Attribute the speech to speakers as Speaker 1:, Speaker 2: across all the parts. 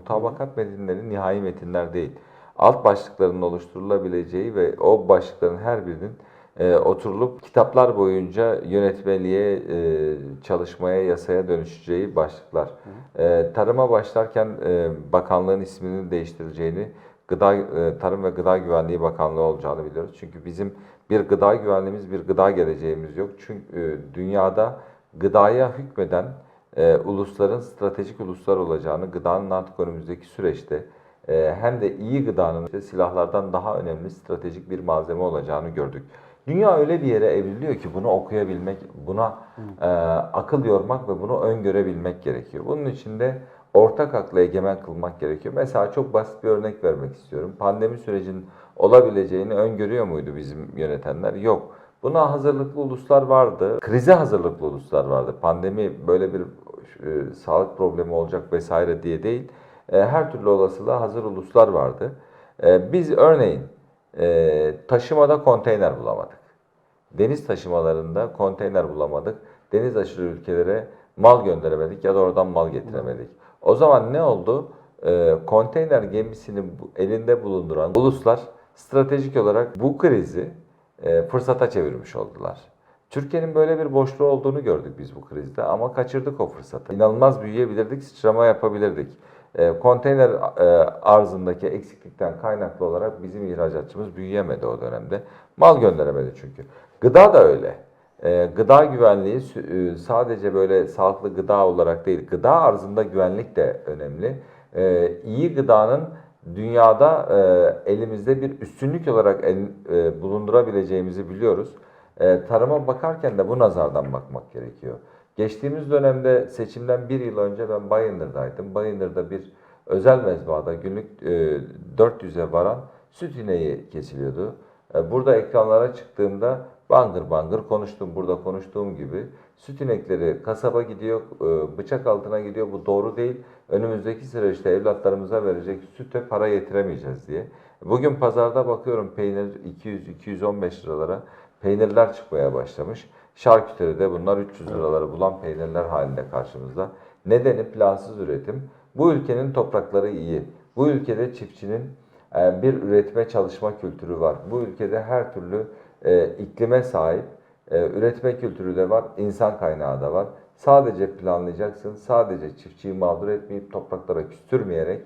Speaker 1: Mutabakat metinleri nihai metinler değil. Alt başlıkların oluşturulabileceği ve o başlıkların her birinin e, oturulup kitaplar boyunca yönetmeliğe, e, çalışmaya, yasaya dönüşeceği başlıklar. E, tarıma başlarken e, bakanlığın isminin değiştirileceğini, Gıda e, Tarım ve Gıda Güvenliği Bakanlığı olacağını biliyoruz. Çünkü bizim bir gıda güvenliğimiz, bir gıda geleceğimiz yok. Çünkü e, dünyada gıdaya hükmeden e, ulusların stratejik uluslar olacağını, gıdanın artık önümüzdeki süreçte e, hem de iyi gıdanın işte silahlardan daha önemli stratejik bir malzeme olacağını gördük. Dünya öyle bir yere evriliyor ki bunu okuyabilmek, buna e, akıl yormak ve bunu öngörebilmek gerekiyor. Bunun için de ortak akla egemen kılmak gerekiyor. Mesela çok basit bir örnek vermek istiyorum. Pandemi sürecinin olabileceğini öngörüyor muydu bizim yönetenler? Yok. Buna hazırlıklı uluslar vardı. Krize hazırlıklı uluslar vardı. Pandemi böyle bir e, sağlık problemi olacak vesaire diye değil. E, her türlü olasılığa hazır uluslar vardı. E, biz örneğin e, taşımada konteyner bulamadık. Deniz taşımalarında konteyner bulamadık. Deniz aşırı ülkelere mal gönderemedik ya da oradan mal getiremedik. O zaman ne oldu? Ee, konteyner gemisini elinde bulunduran uluslar stratejik olarak bu krizi e, fırsata çevirmiş oldular. Türkiye'nin böyle bir boşluğu olduğunu gördük biz bu krizde ama kaçırdık o fırsatı. İnanılmaz büyüyebilirdik, sıçrama yapabilirdik. E, konteyner e, arzındaki eksiklikten kaynaklı olarak bizim ihracatçımız büyüyemedi o dönemde. Mal gönderemedi çünkü. Gıda da öyle. E, gıda güvenliği e, sadece böyle sağlıklı gıda olarak değil, gıda arzında güvenlik de önemli. E, iyi gıdanın dünyada e, elimizde bir üstünlük olarak el, e, bulundurabileceğimizi biliyoruz. E, tarıma bakarken de bu nazardan bakmak gerekiyor. Geçtiğimiz dönemde seçimden bir yıl önce ben Bayındır'daydım. Bayındır'da bir özel mezbahada günlük e, 400'e varan süt ineği kesiliyordu. E, Burada ekranlara çıktığımda bangır bangır konuştum. Burada konuştuğum gibi süt inekleri kasaba gidiyor, e, bıçak altına gidiyor. Bu doğru değil. Önümüzdeki süreçte evlatlarımıza verecek süte para yetiremeyeceğiz diye. Bugün pazarda bakıyorum peynir 200-215 liralara peynirler çıkmaya başlamış. Şarküteride bunlar 300 liraları bulan peynirler halinde karşımızda. Nedeni plansız üretim. Bu ülkenin toprakları iyi. Bu ülkede çiftçinin e, bir üretme çalışma kültürü var. Bu ülkede her türlü e, iklime sahip e, üretme kültürü de var, insan kaynağı da var. Sadece planlayacaksın, sadece çiftçiyi mağdur etmeyip topraklara küstürmeyerek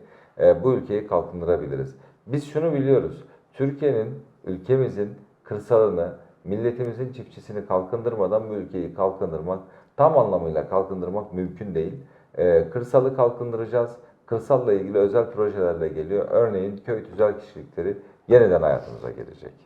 Speaker 1: bu ülkeyi kalkındırabiliriz. Biz şunu biliyoruz, Türkiye'nin, ülkemizin kırsalını, milletimizin çiftçisini kalkındırmadan bu ülkeyi kalkındırmak, tam anlamıyla kalkındırmak mümkün değil. E, kırsalı kalkındıracağız. Kırsalla ilgili özel projelerle geliyor. Örneğin köy tüzel kişilikleri yeniden hayatımıza gelecek.